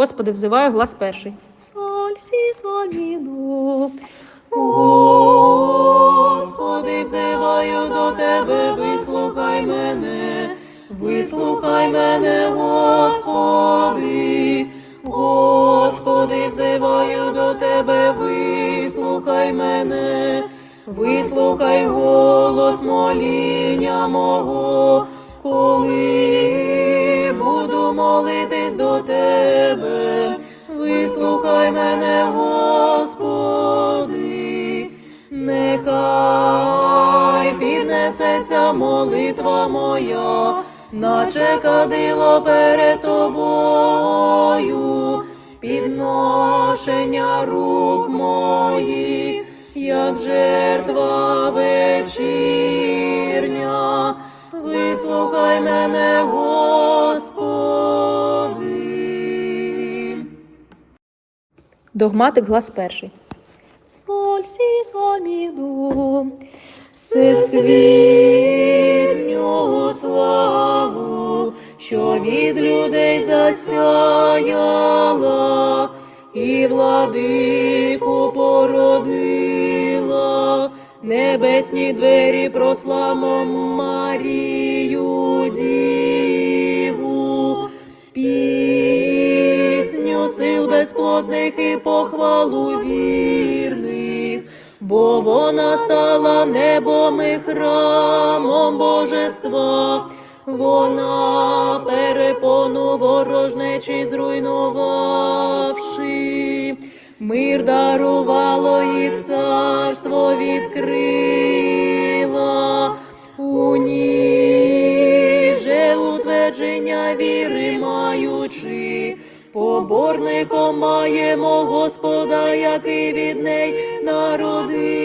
Господи, взиваю глас перший. Соль, сі, соль, мі, до. Господи, взиваю до тебе, вислухай мене, вислухай мене, Господи, Господи, взиваю до тебе, вислухай мене, вислухай голос моління мого, коли молитись до тебе, вислухай мене, Господи, нехай піднесеться молитва моя, наче кадило перед тобою, підношення рук моїх, як жертва вечірня, вислухай мене, Господи. Догматик глас перший. Соль, сі, соль, мі, до. Всесвітню славу, що від людей засяяла, і владику породила, небесні двері прославмо Марію Діву, пісню сил безплотних і похвалу вірних, бо вона стала небом і храмом божества. Вона перепону ворожнечі зруйнувавши, мир дарувало і відкрила. У ній же утвердження віри маючи, поборником маємо Господа, який від неї народився.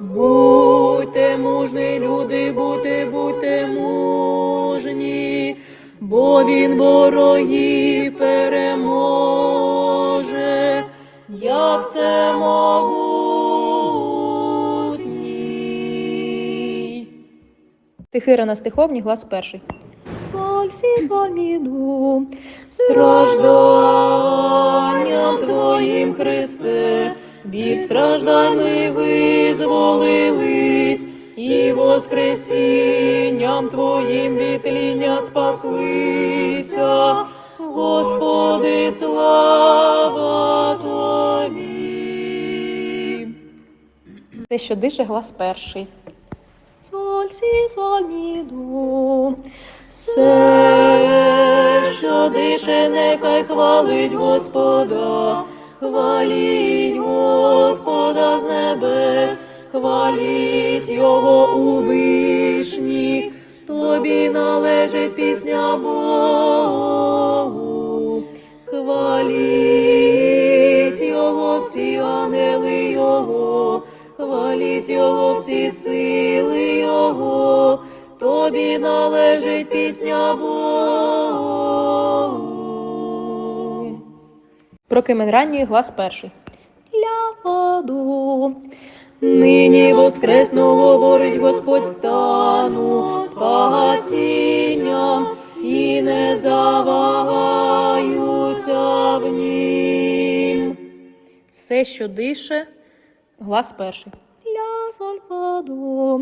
Будьте мужні, люди, будьте, будьте мужні, бо він ворогів переможе, як все могутній. Тихира на стиховні глас перший. Соль, сі, соль, мі, до. Стражданням Твоїм, Христе, від страждань ми визволились, і воскресінням Твоїм від тління спаслися. Господи, слава Тобі. Те, що дише глас перший. Сі, соль. Все, що дише, нехай хвалить Господа, хваліть Господа з небес, хваліть Його у вишніх, тобі належить пісня Богу, хваліть Його всі ангели Його, хваліть Його всі сили Його. Тобі належить пісня Богу. Прокимен ранньої глас перший. Ля, воду. Нині воскресну, говорить Господь стану спасінням і не завагаюся в нім. Все, що дише, Глас перший. Ля сальфадо.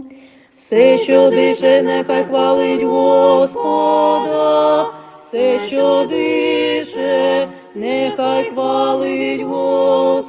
Все, що дише, нехай хвалить Господа, все, що дише, нехай хвалить Господа.